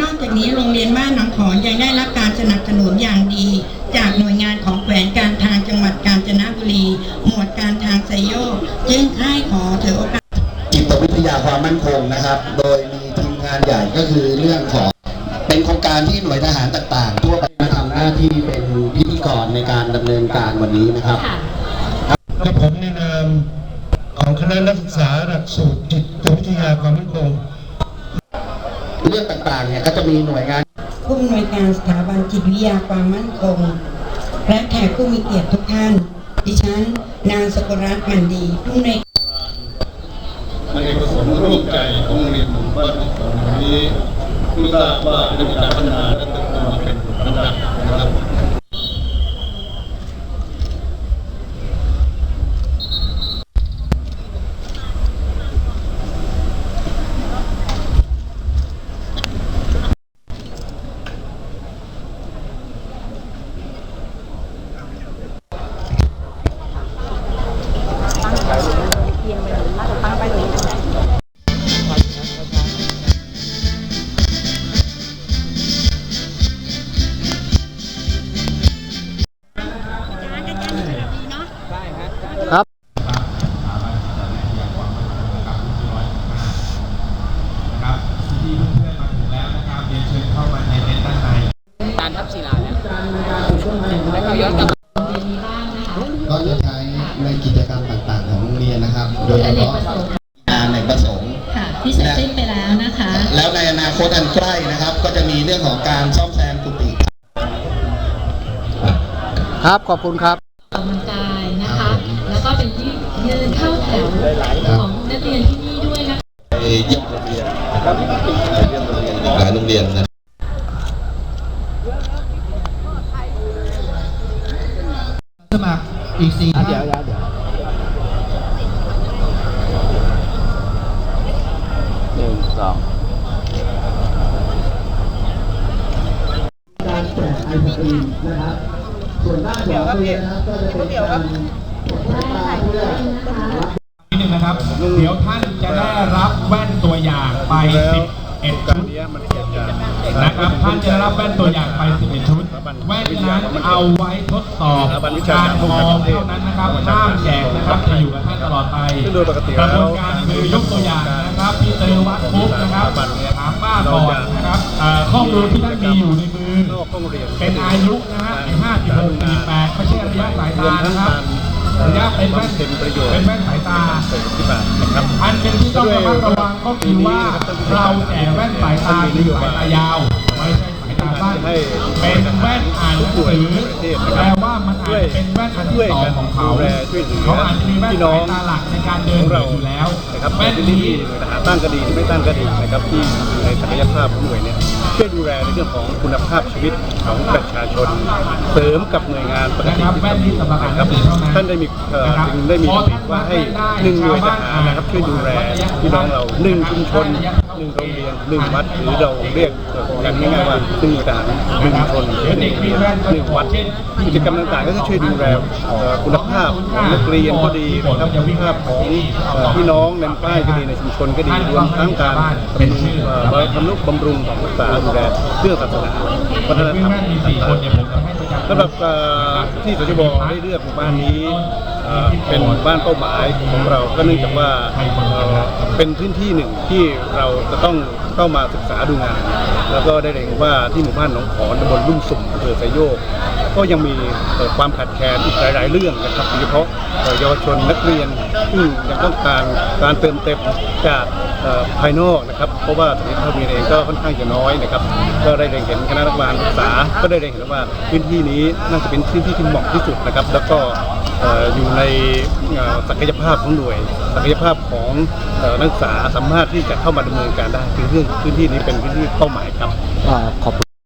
นอกจากนี้โรงเรียนบ้านหนองขอนยังได้รับการสนับสนุนอย่างดี จากหน่วยงานของแขวงการทางจังหวัดกาญจนบุรี หมวดการทางไซโยกจึงค่ายขอถือโอกาสจิตวิทยาความมั่นคงนะครับ โดยมีทีมงานใหญ่ก็คือเรื่องของเป็นโครงการที่หน่วยทหารต่างๆ ทั่วไปมาทำหน้าที่เป็นพิธีกรในการดำเนินการวันนี้นะครับและผมในนามของคณะนักศึกษาหลักสูตรจิตวิทยาความมั่นคง เรื่องต่างๆเนี่ยก็จะมีหน่วยงาน ผู้อำนวยการสถาบันจิตวิทยาความมั่นคง และแขกผู้มีเกียรติทุกท่าน ดิฉัน นางสกุลรัตน์มันดีผู้อำนวยในเอกสารร่วมใจของโรงเรียนหมู่บ้านของนี้ผู้ทราบว่าได้มีการพัฒนาและ ในเต็นท์ด้านในการทับศิลาเนี่ยแล้วก็ย้อนกลับก็จะใช้ในกิจกรรมต่างๆ ของโรงเรียนนะครับ โดยเฉพาะงานในประสงค์ค่ะที่เสร็จสิ้นไปแล้วนะคะ แล้วในอนาคตอันใกล้นะครับ ก็จะมีเรื่องของการซ่อมแซมกุฏิครับ ขอบคุณครับ เรียนนะสมัครอีกสี่เดี๋ยวเดี๋ยวหนึ่งสองการแจกไอศกรีมนะครับ ส่วนด้านขวามือนะครับก็จะเป็นการกดสายตาเพื่อรับ นิดนึงนะครับ เดี๋ยวท่านจะได้รับแว่นตัวอย่างไป 11ชุดนะครับท่านจะรับแว่นตัวอย่างไป 11 ชุด แว่นนั้นเอาไว้ทดสอบการมองเท่านั้นนะครับห้ามแจกนะครับจะอยู่กับท่านตลอดไปกระบวนการคือยกตัวอย่างนะครับพี่เตอร์วัดปุ๊บนะครับถามป้าก่อนนะครับข้อมูลที่ท่านมีอยู่ในมือเป็นอายุนะฮะห้าสิบหกสี่แปดไม่ใช่ระยะสายตานะครับ การระยะเป็นแว่นเป็นประโยชน์เป็นแว่นสายตาเสริมที่บ้านนะครับอันเป็นที่ต้องระมัดระวังก็คือว่าเราแจกแว่นสายตาคือสายตายาวไม่ใช่สายตาสั้นเป็นแว่นอ่านหนังสือแปลว่า มันอาจจะเป็นแว่นอันที่สองของเขาเขาอาจจะมีแว่นสายตาหลักในการเดินอยู่แล้วนะครับแว่นที่นี้นี่ทหารตั้งก็ดีไม่ตั้งก็ดีนะครับที่อยู่ในศักยภาพของหน่วยเนี่ยช่วยดูแลในเรื่องของคุณภาพชีวิตของประชาชน เสริมกับหน่วยงานปกตินะครับแว่นนี้สำหรับอ่านหนังสือเท่านั้นท่านได้มีเอ่อนะครับจึงได้มีมติว่าให้หนึ่งหน่วยทหารนะครับช่วยดูแลพี่น้องเราหนึ่งชุมชน หนึ่งโรงเรียนหนึ่งวัดหรือเราเรียกกันง่ายๆว่าหนึ่งหน่วยทหารหนึ่งชนหนึ่งหนึ่งวัดกิจกรรมต่างๆก็จะช่วยดูแลคุณภาพของนักเรียนก็ดีนะครับคุณภาพของพี่น้องในป้ายก็ดีในชุมชนก็ดีรวมทั้งการบำรุงเอ่อบำรุงบำรุงของรักษาดูแลเรื่องศาสนาวัฒนธรรมมีสี่คน เนี่ยผมจะให้ประจำสำหรับที่สจบได้เลือกหมู่บ้านนี้เป็นบ้านเป้าหมายของเราก็เนื่องจากว่าเป็นพื้นที่หนึ่งที่เราจะต้องเข้ามาศึกษาดูงาน แล้วก็ได้เห็นว่าที่หมู่บ้านหนองขอนตำบลลุ่มสุ่มอำเภอไซโยก ก็ยังมีความขาดแคลนอีกหลาย ๆ เรื่องนะครับโดยเฉพาะเยาวชนนักเรียน ซึ่งยังต้องการการเติมเต็มจากเอ่อภายนอกนะครับ เพราะว่าสถานภาพเรียนเองก็ค่อนข้างจะน้อยนะครับ ก็ได้เล็งเห็นคณะรัฐบาลศึกษา ก็ได้เล็งเห็นว่าพื้นที่นี้น่าจะเป็นพื้นที่ที่เหมาะที่สุดนะครับ แล้วก็เอ่ออยู่ในเอ่อศักยภาพของหน่วย ศักยภาพของเอ่อนักศึกษาสามารถที่จะเข้ามาดำเนินการได้คือเรื่องพื้นที่นี้เป็นพื้นที่เป้าหมายครับขอบคุณ